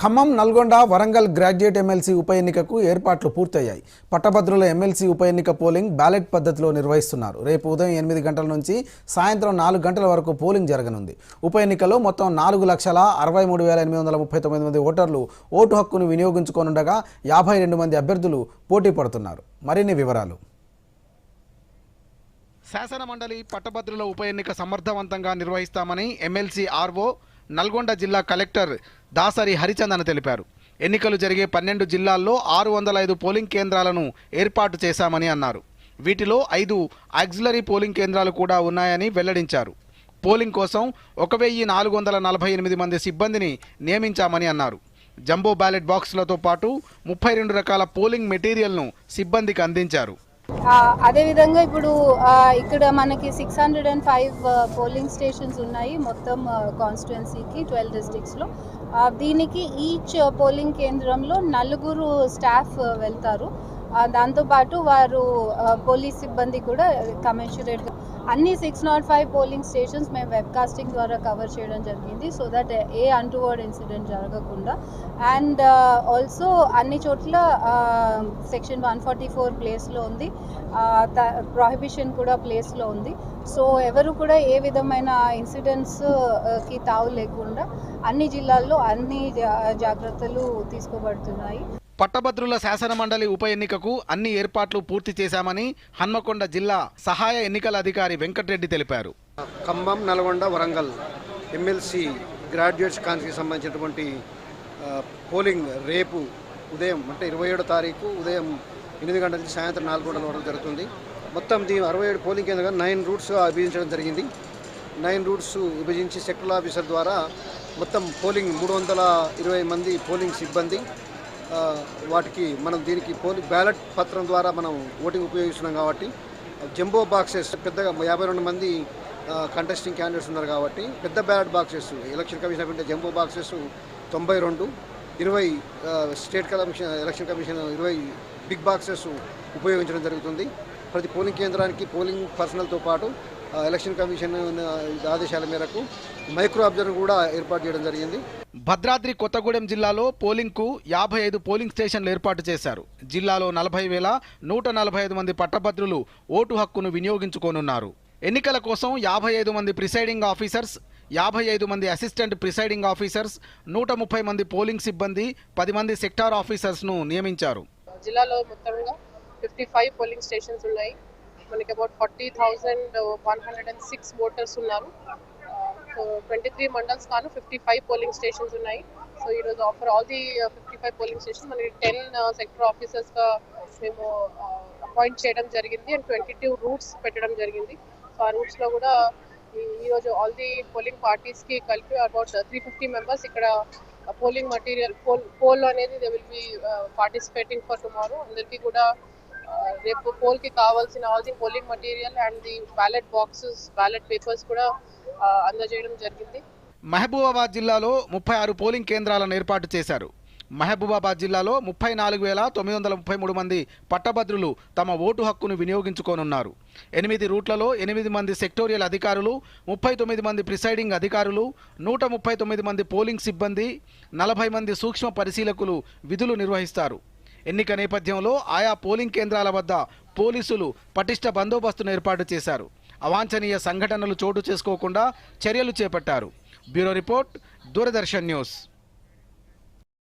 Khammam Nalgonda Warangal graduate MLC ఉప ఎన్నికకు ఏర్పాట్లు పూర్తయ్యాయి. పట్టభద్రుల ఎమ్మెల్సీ ఉప ఎన్నిక పోలింగ్ బ్యాలెట్ పద్ధతిలో నిర్వహిస్తున్నారు. రేపు ఉదయం ఎనిమిది గంటల నుంచి సాయంత్రం నాలుగు గంటల వరకు పోలింగ్ జరగనుంది. ఉప ఎన్నికలో మొత్తం నాలుగు లక్షల అరవై మూడు వేల ఎనిమిది వందల ముప్పై తొమ్మిది మంది ఓటర్లు ఓటు హక్కును వినియోగించుకోనుండగా యాభై రెండు మంది అభ్యర్థులు పోటీ పడుతున్నారు. మరిన్ని వివరాలు. శాసన మండలి పట్టభద్రుల ఉప ఎన్నిక సమర్థవంతంగా నిర్వహిస్తామని ఎమ్మెల్సీ ఆర్వో నల్గొండ జిల్లా కలెక్టర్ దాసరి హరిచందన్ తెలిపారు. ఎన్నికలు జరిగే పన్నెండు జిల్లాల్లో ఆరు వందల ఐదు పోలింగ్ కేంద్రాలను ఏర్పాటు చేశామని అన్నారు. వీటిలో ఐదు ఆక్సిలరీ పోలింగ్ కేంద్రాలు కూడా ఉన్నాయని వెల్లడించారు. పోలింగ్ కోసం ఒక వెయ్యి నాలుగు వందల నలభై ఎనిమిది మంది సిబ్బందిని నియమించామని అన్నారు. జంబో బ్యాలెట్ బాక్సులతో పాటు ముప్పై రెండు రకాల పోలింగ్ మెటీరియల్ను సిబ్బందికి అందించారు. అదేవిధంగా ఇప్పుడు ఇక్కడ మనకి six hundred and five polling stations ఉన్నాయి మొత్తం కాన్స్టిట్యున్సీకి ట్వెల్వ్ డిస్టిక్స్లో దీనికి ఈచ్ పోలింగ్ కేంద్రంలో నలుగురు స్టాఫ్ వెళ్తారు. దాంతోపాటు వారు పోలీస్ సిబ్బంది కూడా కమెన్షరేట్గా అన్ని six not five polling stations మేము వెబ్కాస్టింగ్ ద్వారా కవర్ చేయడం జరిగింది. So that a untoward incident జరగకుండా. అండ్ ఆల్సో అన్ని చోట్ల సెక్షన్ వన్ ఫార్టీ ఫోర్ ప్లేస్లో ఉంది. ప్రాహిబిషన్ కూడా ప్లేస్లో ఉంది. సో ఎవరు కూడా ఏ విధమైన ఇన్సిడెంట్స్కి తావు లేకుండా అన్ని జిల్లాల్లో అన్ని జా- జాగ్రత్తలు తీసుకోబడుతున్నాయి. పట్టభద్రుల శాసనమండలి ఉప ఎన్నికకు అన్ని ఏర్పాట్లు పూర్తి చేశామని హన్మకొండ జిల్లా సహాయ ఎన్నికల అధికారి వెంకటరెడ్డి తెలిపారు. ఖమ్మం నల్గొండ వరంగల్ ఎమ్మెల్సీ గ్రాడ్యుయేట్స్ కాన్స్కి సంబంధించినటువంటి పోలింగ్ రేపు ఉదయం అంటే ఇరవై ఏడో తారీఖు ఉదయం ఎనిమిది గంటల నుంచి సాయంత్రం నాలుగు గంటల వరకు జరుగుతుంది. మొత్తం దీని అరవై ఏడు పోలింగ్ కేంద్రంగా నైన్ రూట్స్ విభజించడం జరిగింది. నైన్ రూట్స్ విభజించి సెక్టర్ ఆఫీసర్ ద్వారా మొత్తం పోలింగ్ మూడు వందల ఇరవై మంది పోలింగ్ సిబ్బంది వాటికి మనం దీనికి పోలింగ్ బ్యాలెట్ పత్రం ద్వారా మనం ఓటింగ్ ఉపయోగిస్తున్నాం కాబట్టి జంబో బాక్సెస్ పెద్దగా యాభై రెండు మంది కంటెస్టింగ్ క్యాండిడేట్స్ ఉన్నారు కాబట్టి పెద్ద బ్యాలెట్ బాక్సెస్ ఎలక్షన్ కమిషన్ అంటే జంబో బాక్సెస్ తొంభై రెండు ఇరవై స్టేట్ కమిషన్ ఎలక్షన్ కమిషన్ ఇరవై బిగ్ బాక్సెస్ ఉపయోగించడం జరుగుతుంది. ప్రతి పోలింగ్ కేంద్రానికి పోలింగ్ పర్సనల్తో పాటు ఎలక్షన్ కమిషన్ ఆదేశాల మేరకు మైక్రో అబ్జర్వర్ కూడా ఏర్పాటు చేయడం జరిగింది. భద్రాద్రి కొత్తగూడెం జిల్లాలో పోలింగ్కు యాభై ఐదు పోలింగ్ స్టేషన్లు ఏర్పాటు చేశారు. జిల్లాలో నలభై వేల నూట నలభై ఐదు మంది పట్టభద్రులు ఓటు హక్కును వినియోగించుకోనున్నారు. ఎన్నికల కోసం యాభై ఐదు మంది ప్రిసైడింగ్ ఆఫీసర్స్ యాభై ఐదు మంది అసిస్టెంట్ ప్రిసైడింగ్ ఆఫీసర్స్ నూట ముప్పై మంది పోలింగ్ సిబ్బంది పది మంది సెక్టార్ ఆఫీసర్స్ను నియమించారు. జిల్లాలో మొత్తంగా ఫిఫ్టీ ఫైవ్ పోలింగ్ స్టేషన్స్ ఉన్నాయి. మనకి about forty thousand one hundred and six voters ఉన్నారు. సో ట్వంటీ త్రీ మండల్స్ కాను ఫిఫ్టీ ఫైవ్ పోలింగ్ స్టేషన్స్ ఉన్నాయి సో ఈరోజు offer all the fifty five polling station మనకి టెన్ సెక్టర్ ఆఫీసర్స్గా మేము uh, అపాయింట్ చేయడం జరిగింది అండ్ ట్వంటీ టూ రూట్స్ పెట్టడం జరిగింది. సో ఆ రూట్స్లో కూడా ఈ- ఈరోజు ఆల్ ది పోలింగ్ పార్టీస్కి కలిపి అబౌట్ త్రీ ఫిఫ్టీ మెంబర్స్ ఇక్కడ పోలింగ్ మటీరియల్ పోల్ పోల్ అనేది they will be participating for tomorrow అందరికీ కూడా రేపు పోల్కి కావాల్సిన all the polling material and the ballot boxes ballot papers కూడా అందజేయడం జరిగింది. మహబూబాబాద్ జిల్లాలో ముప్పై ఆరు పోలింగ్ కేంద్రాలను ఏర్పాటు చేశారు. మహబూబాబాద్ జిల్లాలో ముప్పై నాలుగు వేల తొమ్మిది వందల ముప్పై మూడు మంది పట్టభద్రులు తమ ఓటు హక్కును వినియోగించుకోనున్నారు. ఎనిమిది రూట్లలో ఎనిమిది మంది సెక్టోరియల్ అధికారులు ముప్పై తొమ్మిది మంది ప్రిసైడింగ్ అధికారులు నూట ముప్పై తొమ్మిది మంది పోలింగ్ సిబ్బంది నలభై మంది సూక్ష్మ పరిశీలకులు విధులు నిర్వహిస్తారు. ఎన్నిక నేపథ్యంలో ఆయా పోలింగ్ కేంద్రాల వద్ద పోలీసులు పటిష్ట బందోబస్తును ఏర్పాటు చేశారు. అవాంఛనీయ సంఘటనలు చోటు చేసుకోకుండా చర్యలు చేపట్టారు. Bureau report Doordarshan news.